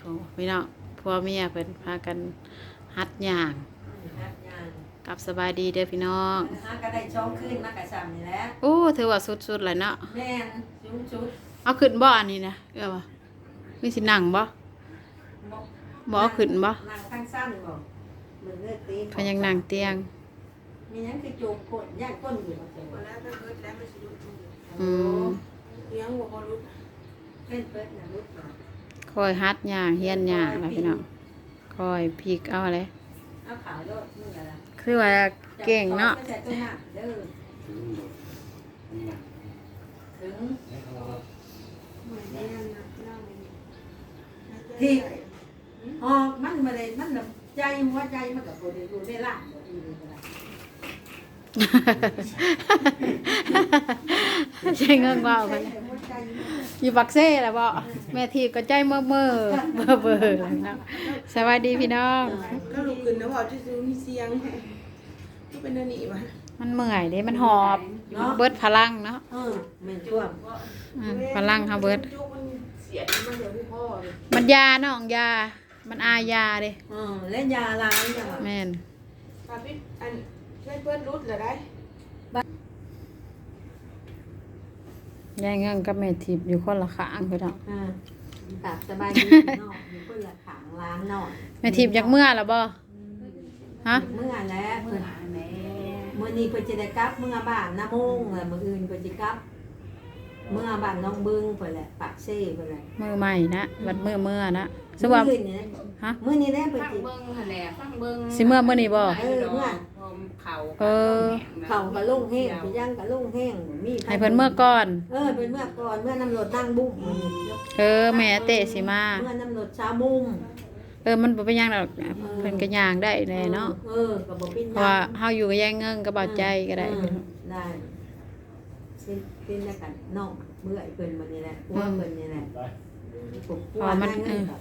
โอ้พี่น้องพ่อเมียเพิ่นพากันฮัดย่างกลับสบายดีเด้อพี่น้องหาก็ได้ช่องขึ้นมากระชำนี่แหละโอ้ถือว่าสุดๆเลยเนาะแม่นชุดชุดเอาขึ้นบ่อันนี้นะเออบ่มีสินั่งบ่บ่เอาขึ้นบ่นางข้างสั้นบ่มือเลือดตีเพนยังนั่งเตียงมีหยังคือจูบก้นย่างก้นอยู่บ่เจ้าแล้วถ้าเกิดแล้วมันสิรุดมืออืมเลี้ยงบ่พอรุดเล่นเปิดน่ะลุกมา คอยฮัดย่างเฮียนย่างล่ะพี่น้องคอยพริกเอาอะไรเอาขาวโลดมึงอะไรคือว่าเก่งเนาะจับของไปใส่ตัวหน้าเด้อถึงเหมือนแม่นะเล่าไม่ดีที่หอกมันบ่ได้มันแบบใจหัวใจมันก็บ่ได้รู้ได้ล่างบ่ดีเลยก็ได้ ใช่เงินว่าเอาไปใจหัวใจมันอยู่บักเซ่แหละบ่แม่ทีก็ใจเมื่อเมื่อเบื่อเบื่อเนาะสวัสดีพี่น้องก็ลุกขึ้นนะบอกจะซื้อมีเสียงก็เป็นอันนี้วะมันเมื่อยเด้มันหอบเบิดพลังเนาะเออแม่นช่วงอืมพลังเฮาเบิดจุกมันเสียดมันเดี๋ยวพี่พ่อเลยมันยาน้องยา มันอายาเด้เออและยาล้างจังหวะแม่นปาพี่อัน ช่วยเพื่อนรุดเหรอได้ยายเงินกับแม่ทิพย์อยู่คนละข้างพี่น้องอ่าตับสบายดีเนาะอยู่คนละขางล้างเนาะแม่ทิพย์อยากเมื่อแล้วบ่ฮะเมื่อแล้วเพิ่นมื้อนี้เพิ่นจะได้กลับเมื่อบ้านน้ำมงแล้วมื้ออื่นเพิ่นสิกลับ เมื่อบ้านน้องบึงเพิ่นแหละปากเซ่เพิ่นแหละมือใหม่นะบัดมือเมื่อนะสว่ามื้ออื่นนี่นะฮะมื้อนี้แหละเพิ่นฟังสิเบิ้งหั่นแหละฟังเบิ้งสิเมื่อมื้อนี้บ่เออเมื่อ เขาเออ เขาก็ลงแห้งไปย่างก็ลงแห้งมีให้เพิ่นเมื่อก่อน เออเพิ่นเมื่อก่อนเมื่อน้ำรถตั้งบุ้มมื้อนี้เออ แม่เตะสิมา เมื่อน้ำรถชาบุ้มเออมันบ่เป็นหยังดอกเพิ่นก็ย่างได้แน่เนาะเออก็บ่เป็นเพหราะยัว่างเฮาอยู่กับยายเงินก็เบาใจก็ได้อืมได้เป็นเป็นแล้วกันน้องเมื่อยเพิ่นบัดนี้แหละหัวเพิ่นนี่แหละผมกลัวพอมันได้เงินกับ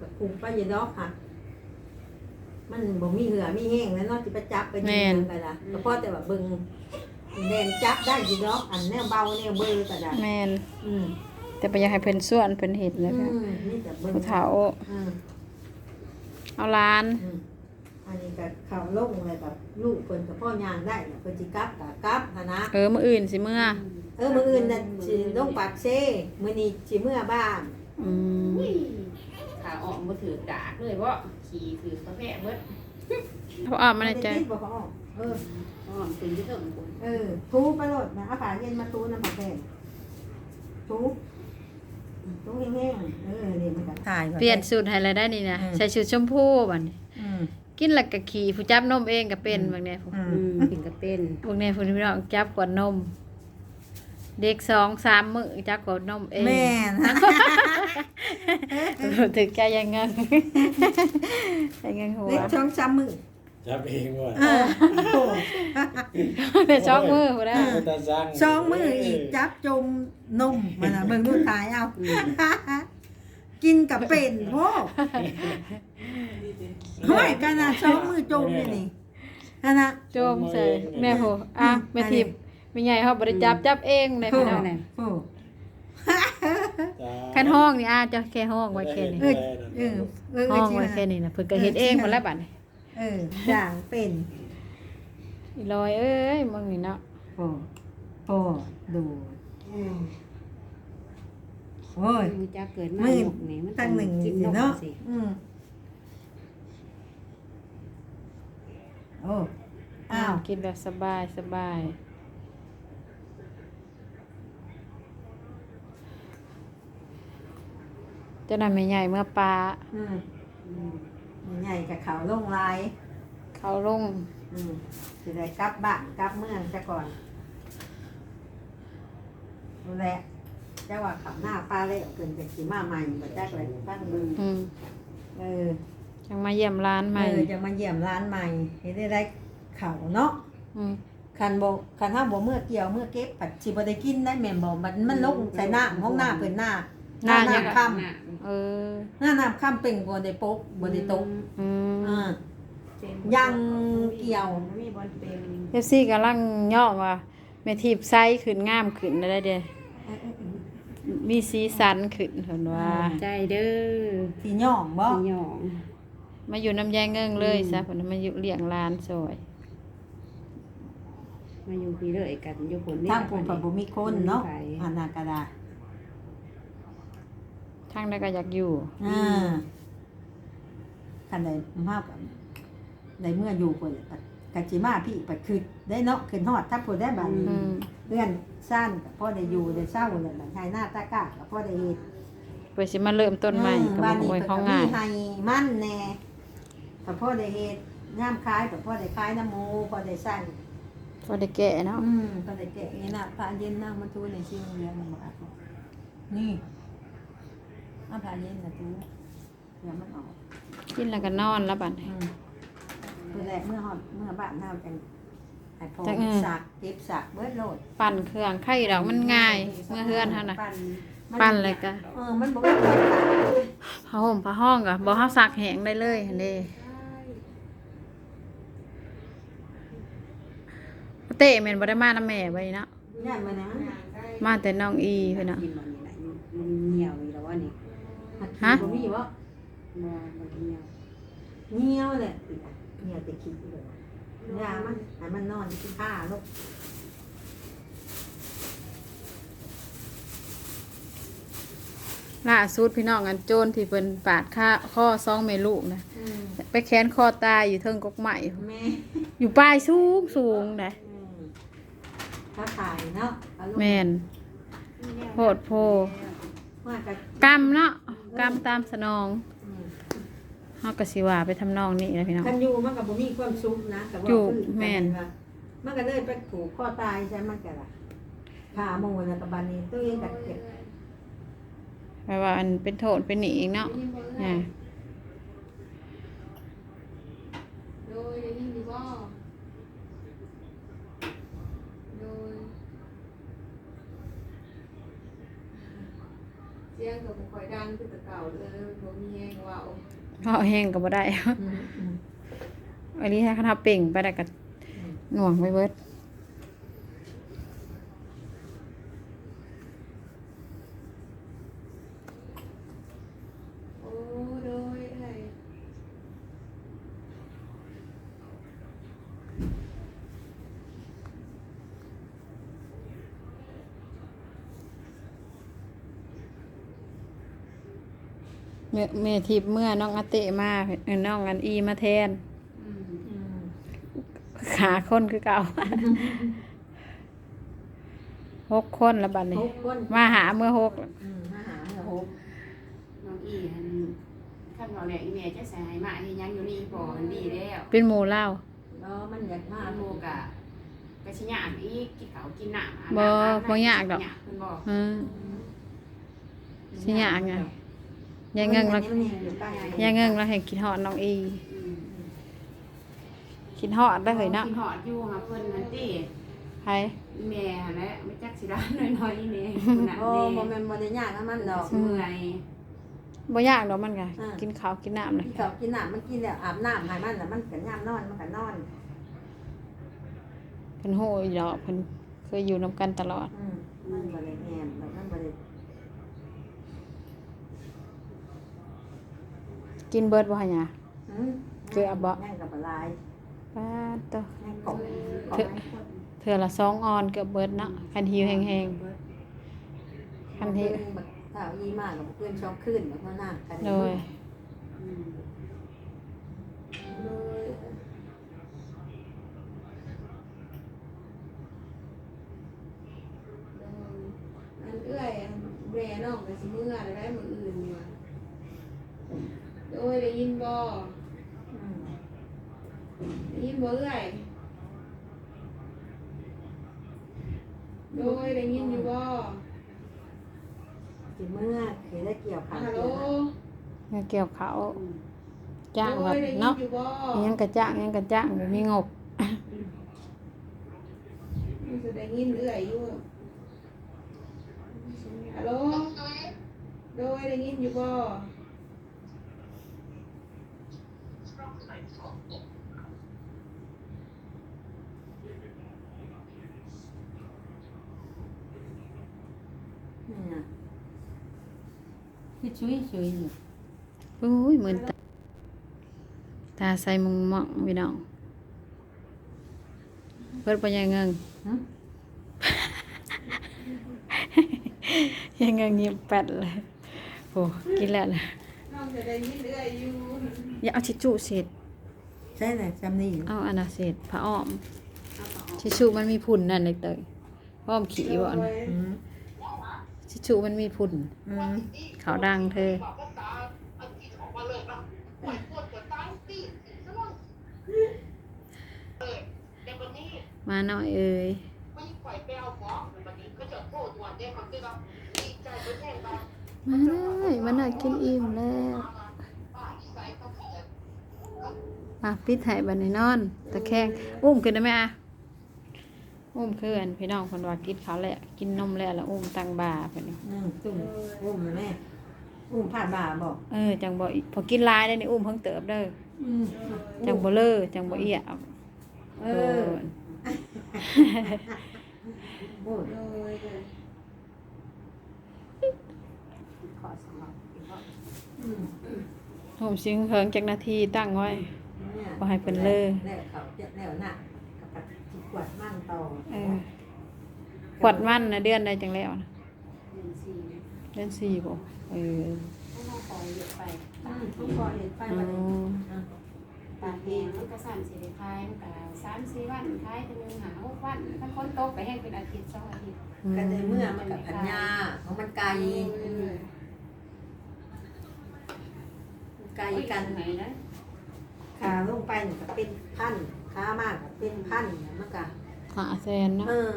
กับคุมไปอยาดอกค่ะ มันบ่มีเหือมีแห้งแล้วเนาะสิไปจับไปยิงไปล่ะก็พอแต่ว่าเบิ่งแดนจับได้สิดอกอันแนวเบาแนวเบอร์ก็ได้แม่นอืมแต่บ่อยากให้เพิ่นส่วนเพิ่นเฮ็ดแล้วอืก็มนี่แต่เบิ่งผู้เฒ่าอืมเอาหล้าน อืมอันนี้ก็เข้าลงเลยแบบลูกเพิ่นกับพ่อยางได้น่ะเพิ่นสิกลับก็กลับหั้นนะ เออมื้ออื่นสิเมื่อเออมื้ออื่นน่ะสิลงปากเซ่มื้อนี้สิเมื่อบ้านอืม ขาออกมาถือกากเลยว่าขี่ถือกาแฟเบิ้ลเขาออกมาในใจบ่ได้ติดบ่พอเอออ๋อตื่นที่เถิงคนเออ ทูไปโลดนะเอาผ้าเย็นมาทูน้ำผักแป้งทูทูแห้งๆ เออนี่มันก็ถ่ายเปลี่ยนสูตรให้แล้วได้นี่นะอืมใส่ชุดชมพูบัดนี้อืมกินแล้วก็ขี่ผู้จับนมเองก็เป็นบางแน่ผู้อือืมมถึงก็เป็นบางแน่ผู้พี่น้องจับขวดนม เด็กสองสามมื้อจับขวดนมเองแม่นถึงใจยังเงินยังเงินหัวเล็กช่องช้ำมือจับเองว่ะเออโอ้แต่ชอบมือหัวได้ตาสั่งช่องมืออีกจับจมนมมันน่ะเบิ่งดูถ่ายเอา กินกับเป็นโว้ห้อยกันนะช่องมือจมนี่นี่อันน่ะโจมใส่แม่ผู้อะแม่ทิพย์ ไม่ใหญ่เขาบริจับจับเองเลยพี่น้องโอ้คันห้องนี่อะจะแค่ห้องไว้แค่นี้เออเออเออห้องจริไว้นะแค่นี้นะเพิ่นก็เฮ็ดเองหมดแล้วบัดนี้เออด่างเป็นอีลอยเอ้ยมึงนี่เนาะโอ้โอ้ดูอืมโอ้ยมือจะเกิดมามือหมกนี่มันตั้งหนึ่งจิตสินกเนาะสิอืมโอ้อ้าวกินแบบสบายสบาย จะนำไม่ใหญ่เมื่อปลาอืมใหญ่กับเขาลงลาย เขาลงอืมสิได้กลับบ้านกลับเมืองซะก่อนดูแลเจ้าว่าเขาหน้าป้าเล่เกินจากสีมาใหม่มาจากอะไรบ้านบึงอืมเออยังมาเยี่ยมร้านใหม่เออจะมาเยี่ยมร้านใหม่ให้ได้ได้เขาเนาะอืมคันบ่คันห้าบ่เมื่อเกี่ยวเมื่อเก็บปัดสิบ่ได้กินได้แม่นบ่มันมันลงใส่น้ำห้องหน้าเพิ่นหน้าหน้าน้ำค่ำ เออหน้าน้ำค่ำเป็นบ่ได้ปกบ่ได้ตกอืมอ่า ยังเกี่ยว มีบอลเป็นเอฟซีกำลังย่องว่าแม่ทีบไซส์ขึ้นงามขึ้นได้เด้มีสีสันขึ้นเพิ่นว่าใจเด้อสีหย่องบ่พี่น้องมาอยู่น้ำยายเงิงเลยอืมซะเพิ่นมาอยู่เลี้ยงหลานซอยมาอยู่พี่เลยกันอยู่ผลทางผมก็บ่มีคนเนาะไปอันนั้นก็ได้ทางใดก็อยากอยู่อ่าคันใดมากในเมื่ออยู่คนกะจิมาพี่ไปคือได้เนาะขึ้นฮอดถ้าพูดได้บัดอืมเพื่อนสั้นกับพ่อได้อยู่ได้เศร้าเลยบัดชายหน้าตากากับพ่อได้เฮ็ดเพื่อสิมาเริ่มต้นใหม่ก็บ้าบ่นนี้ไว้เพิ่นเขาก็ง่ามียให้มั่นแน่กับพ่อได้เฮ็ดย่ามคายกับพ่อได้คายน้ำหมูพ่อได้ใส่พอได้แก่เนาะอืมพ่อได้แกะนี่น่ะพาเย็นนั่งมันทูในชีวิตเรียนมันบ่อาบ นี่เอาพาเย็นน่ะทูเดี๋ยวมันออกกินแล้วก็นอนแล้วบัดนี้ อืมตัวแรกเมื่อฮอดเมื่อบ้านเฮาจังให้พ่อจังอืมสักเก็บสักเบิดโลดปั่นเครื่องไข่ดอกมันง่าย เมื่อเฮือนเฮาน่ะปั่นปั่นเลยก็เออมันบ่มีคนตัดผ้าห่มผ้าห้องก็บ่เฮาซักแห้งได้เลยหั่นเด้เต้แม่นบ่ได้มานำแม่ไว้เนาะย่านมานะมาแต่น้องอีเพิ่นน่ะกินมันนี่แหละมันเหนียวอีแล้วว่านี่ ฮะบ่มีบ่บ่มันเหนียวเหี่ยวเลยเหี่ยวแต่ขี้เลยยามันให้มันนอนที่ผ้าลูกล่าสุดพี่น้องอันโจรที่เพิ่นปาดค่าข้อซองแม่ลูกนะไปแค้นคอตายอยู่เทิงกกใหม่แม่อยู่ปลายสูงสูงนะอืมถ้าขายเนาะเอาลูกแม่นโพดโพว่ากับกรรมเนาะ กรรมตามสนองอืมเฮาก็สิว่าไปทำนองนี้นะพี่น้อง คันอยู่มันก็บ่มีความสุขนะแต่ว่าอยู่คือแม่น ว่ามันก็เลยไปผูกคอตายใช่มันก็ล่ะขาโมงแล้วก็บัดนี้ตัวเองก็เก็บแปลว่าอันเป็นโทษเป็นหนีอีกเนาะอ่า โดยได้ยินดีบ่โดยเสียงก็บ่ ค่อยดังคือแต่เก่าเลยบ่มีแฮงเว้าเพราะแห้งก็บ่ได้อืมอืมอันนี้ถ้าเขาเป่งไปได้ก็หน่วงไปเบิด โอ้โดยไอ้ เมื่อเมื่อทิพย์เมื่อน้องอาเตะมาเออน้องอันอีมาแทนอืมอืมขาคนคือเก่าหกคนละบัดนี้หกคนมาหาเมื่อหกอืมมาหาเมื่อหกน้องอีหันคันว่าแหละอีแม่จะใส่ให้มาเฮ็ดหยังอยู่นี่พอมันดีแล้วเป็นหมูเล่าเนาะมันอยากมามาโมกะกะสิยากอีกกินข้าวกินน้ำอาบบ่น้ำอาบน้ำบ่ยากดอกเพิ่นบอกอืมสิยากไง ยายเงิงแล้วมันยังอยู่ใกล้ยายเงิงแล้วเห็นคิดฮอดน้องอีอืมคิดฮอดได้เลยเนาะกินหอดอยู่หาเพิ่นนั่นติใครอีแม่หั่นแหละไม่จักสิได้น้อยๆอีแม่คนนั้นโอ้เด้บ่แม่นบ่ได้ยากนะมันดอกเมื่อยบ่ยากดอกมันก็อ่ากิกินข้าวกินน้ำเลยกินข้าวกินน้ำมันกินแล้วอาบน้ำให้มันแล้วมันก็ยามนอนมันก็นอนเพิ่นโหยดอกเพิ่นเคยอยู่นํกันตลอดอืมมันบ่ได้แหมแล้วมันบ่ได้ กินเบิดบ่หะหยาอืมเกลือบ่ยังกับละลายป้าดตัวยังกบกบเถื่อเถื่อละสองออนเกือบเบิดเนาะคันหิวแห้งๆคันหิวบักข้าวอีมากกับเพื่อนชอบขึ้นแล้วก็นั่งกัน โดย อืม โดยอันเอื้อยอันแม่น้องก็สิเมื่อได้ได้มื้ออื่นนี่ว่าโดยได้ยินบ่ อืม ได้ยินบ่เอื้อย โดยได้ยินอยู่บ่สิเมื่อเคยได้เกี่ยวขาฮัลโหลเกี่ยวนะเกี่ยวเขาวอืมจ้างโดว่ายได้ยินเนาะอยู่บ่อิหยังกระจ้างอิหยังกระจ้างบ่มีงบมันจะได้ยินเอื้อยอยู่ฮัลโหลโดยได้ยินอยู่บ่ นี่นะ ชุยชุยอยู่โอ้ยมืนตาตาใส่มุงหมองพี่น้องเพิ่นไปยังเงิงหึยังเงิงเงียบแปดเลยโอ้กินแล้วนะน้องจะได้ยินเอื้อยอยู่อย่าเอาทิชชู่เศษใช่ไหมจำนี่เอาอันน่ะเศษผ้าอ้อมเอาต่อทิชชู่มันมีพุ่นนั่นเลยเตยอ้อมขี้บ่อนอืมทิ ชชู่มันมีพุ่นอืมเขาดังเธอมาหน่อยเอ้ยมาเลยมาหน่อยกินอิ่มแล้วอะปิดไห้บันในนอน ตะแคงอุ้มขึ้นได้ไหมอะ อุ้มขึ้นพี่น้องคนว่ากินข้าวแล้วกินนมแล้วแล้วอุ้มตังบ่าเพิ่นนี่อืมตุ่มอุ้มเลยแม่อุ้มผ่านบ่าบอกเออจังบ่อีพอกินหลายได้นี่อุ้มเพิ่งเติบเด้ออืมจังบ่เลอจังบ่เอียบเอเอออโอ้ยโดยเลยขอสองรอบอีกรอบอืมผมสิงเฮิงจักนาทีตั้งไว้ เนี่ยบ่ให้เพิ่นเลอแล้วเขาจะแล้วน่ะ กับปัดที่กวาดมั่งต่อเออขวดมันนะเดือนใดจังแล้วนะหนึ่งสี่เดือนสี่บ่เออต้องเอาของเยอะไปอืมต้องก่อเหตุไฟอ๋มาเลยออะตากแห้งมันก็สั่นสิได้คายมันก็สามสี่วันคายแต่หนึงหาหกวันถ้าฝนตกก็แห้งเป็นอาทิตย์สองอาทิตย์กันในเมื่อมันกับพัญญาของมันไกลไกลกันไหนนะขาลงไปนี่ก็เป็นพัน ขามากก็เป็นพันเนี่ยมันก็หาแสนเนาะเออ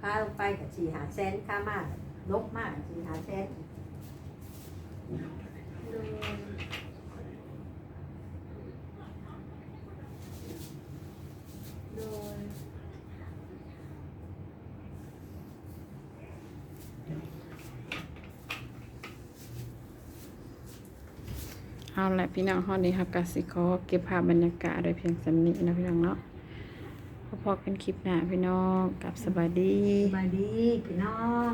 ขาลงไปกับสี่หาแสนขามากลบมากสี่หาแสนโดยโดย เอาละพี่น้องห้องนี้ครับกสิขอเก็บภาพบรรยากาศโดยเพียงสำนีนะพี่น้องเนาะพอๆกันคลิปหน้าพี่น้องกลับสบายดี สบายดีพี่น้อง